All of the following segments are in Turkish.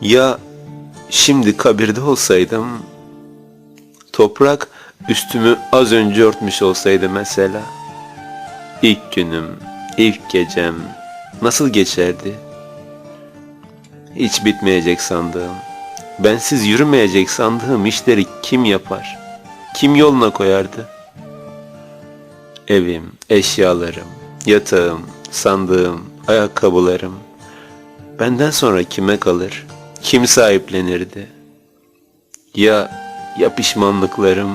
Ya şimdi kabirde olsaydım, toprak üstümü az önce örtmüş olsaydı mesela. İlk günüm, ilk gecem nasıl geçerdi? Hiç bitmeyecek sandığım, bensiz yürümeyecek sandığım işleri kim yapar? Kim yoluna koyardı? Evim, eşyalarım, yatağım, sandığım, ayakkabılarım. Benden sonra kime kalır? Kim sahiplenirdi? Ya ya pişmanlıklarım?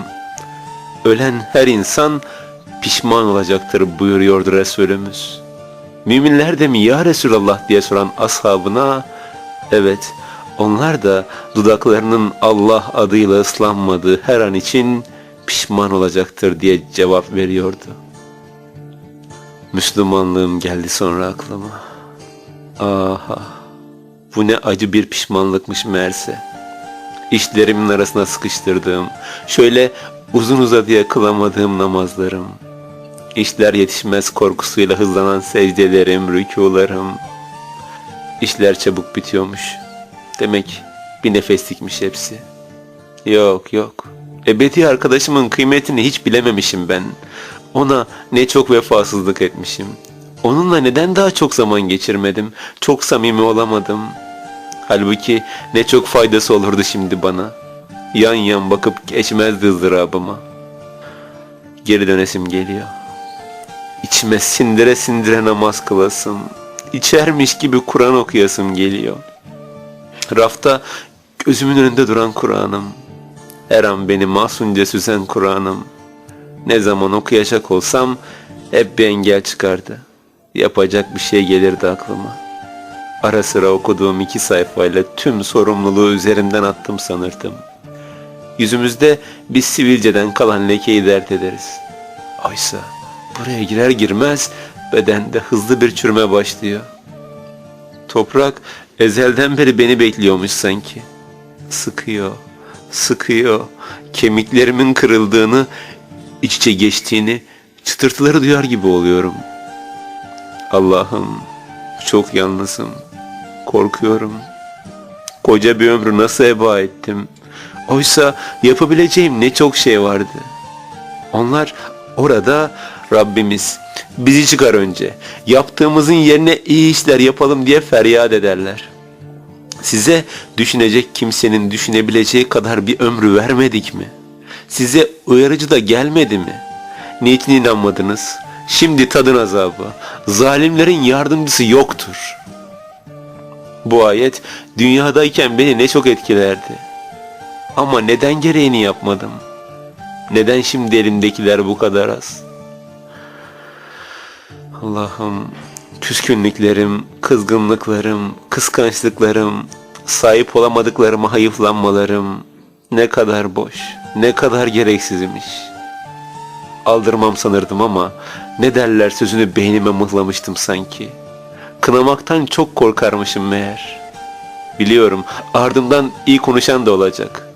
Ölen her insan pişman olacaktır buyuruyordu Resulümüz. Müminler de mi ya Resulallah diye soran ashabına evet onlar da dudaklarının Allah adıyla ıslanmadığı her an için pişman olacaktır diye cevap veriyordu. Müslümanlığım geldi sonra aklıma. Aha, bu ne acı bir pişmanlıkmış meğerse. İşlerimin arasına sıkıştırdığım, şöyle uzun uzadıya kılamadığım namazlarım. İşler yetişmez korkusuyla hızlanan secdelerim, rükularım. İşler çabuk bitiyormuş. Demek bir nefeslikmiş hepsi. Yok yok. Ebedi arkadaşımın kıymetini hiç bilememişim ben. Ona ne çok vefasızlık etmişim. Onunla neden daha çok zaman geçirmedim? Çok samimi olamadım. Halbuki ne çok faydası olurdu şimdi bana. Yan yan bakıp geçmezdi ızdırabıma. Geri dönesim geliyor. İçime sindire sindire namaz kılasım. İçermiş gibi Kur'an okuyasım geliyor. Rafta gözümün önünde duran Kur'an'ım. Her an beni masunca süzen Kur'an'ım. Ne zaman okuyacak olsam hep bir engel çıkardı. Yapacak bir şey gelirdi aklıma. Ara sıra okuduğum iki sayfayla tüm sorumluluğu üzerimden attım sanırdım. Yüzümüzde bir sivilceden kalan lekeyi dert ederiz. Oysa buraya girer girmez bedende hızlı bir çürüme başlıyor. Toprak ezelden beri beni bekliyormuş sanki. Sıkıyor, sıkıyor. Kemiklerimin kırıldığını, iç içe geçtiğini, çıtırtıları duyar gibi oluyorum. Allah'ım çok yalnızım. Korkuyorum. Koca bir ömrü nasıl heba ettim. Oysa yapabileceğim ne çok şey vardı. Onlar orada Rabbimiz bizi çıkar önce. Yaptığımızın yerine iyi işler yapalım diye feryat ederler. Size düşünecek kimsenin düşünebileceği kadar bir ömrü vermedik mi? Size uyarıcı da gelmedi mi? Niçin inanmadınız? Şimdi tadın azabı. Zalimlerin yardımcısı yoktur. Bu ayet dünyadayken beni ne çok etkilerdi. Ama neden gereğini yapmadım? Neden şimdi elimdekiler bu kadar az? Allah'ım küskünlüklerim, kızgınlıklarım, kıskançlıklarım, sahip olamadıklarıma hayıflanmalarım ne kadar boş, ne kadar gereksizmiş. Aldırmam sanırdım ama ne derler sözünü beynime mıhlamıştım sanki. Kınamaktan çok korkarmışım meğer. Biliyorum ardımdan iyi konuşan da olacak.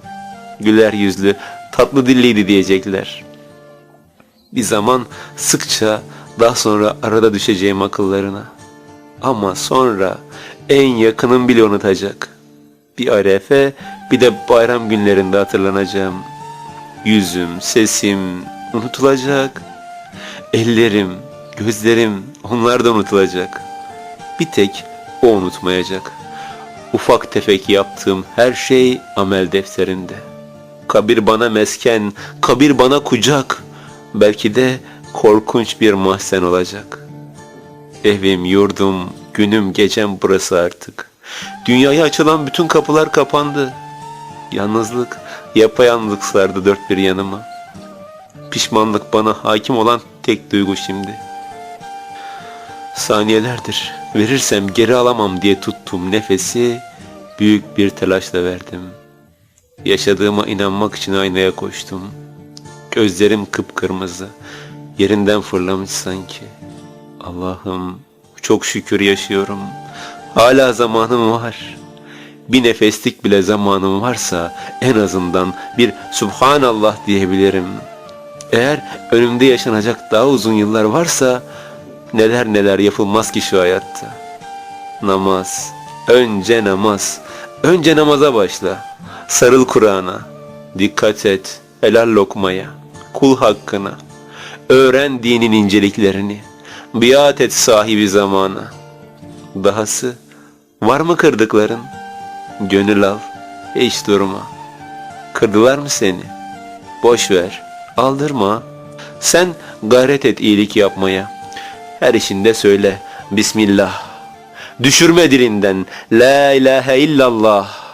Güler yüzlü, tatlı dilliydi diyecekler. Bir zaman sıkça daha sonra arada düşeceğim akıllarına. Ama sonra en yakınım bile unutacak. Bir arefe bir de bayram günlerinde hatırlanacağım. Yüzüm, sesim unutulacak. Ellerim, gözlerim onlar da unutulacak. Bir tek o unutmayacak. Ufak tefek yaptığım her şey amel defterinde. Kabir bana mesken, kabir bana kucak. Belki de korkunç bir mahzen olacak. Evim, yurdum, günüm, gecem burası artık. Dünyaya açılan bütün kapılar kapandı. Yalnızlık, yapayalnızlık sardı dört bir yanıma. Pişmanlık bana hakim olan tek duygu şimdi. Saniyelerdir verirsem geri alamam diye tuttuğum nefesi büyük bir telaşla verdim. Yaşadığıma inanmak için aynaya koştum. Gözlerim kıpkırmızı, yerinden fırlamış sanki. Allah'ım çok şükür yaşıyorum. Hala zamanım var. Bir nefeslik bile zamanım varsa en azından bir Subhanallah diyebilirim. Eğer önümde yaşanacak daha uzun yıllar varsa neler neler yapılmaz ki şu hayatta. Namaz, önce namaz, Önce namaza başla. Sarıl Kur'an'a. Dikkat et. Helal lokmaya. Kul hakkına. Öğren dinin inceliklerini. Biat et sahibi zamana. Dahası var mı kırdıkların? Gönül al. Hiç durma. Kırdılar mı seni? Boş ver. Aldırma. Sen gayret et iyilik yapmaya. Her işinde söyle. Bismillah. Düşürme dilinden. La ilahe illallah.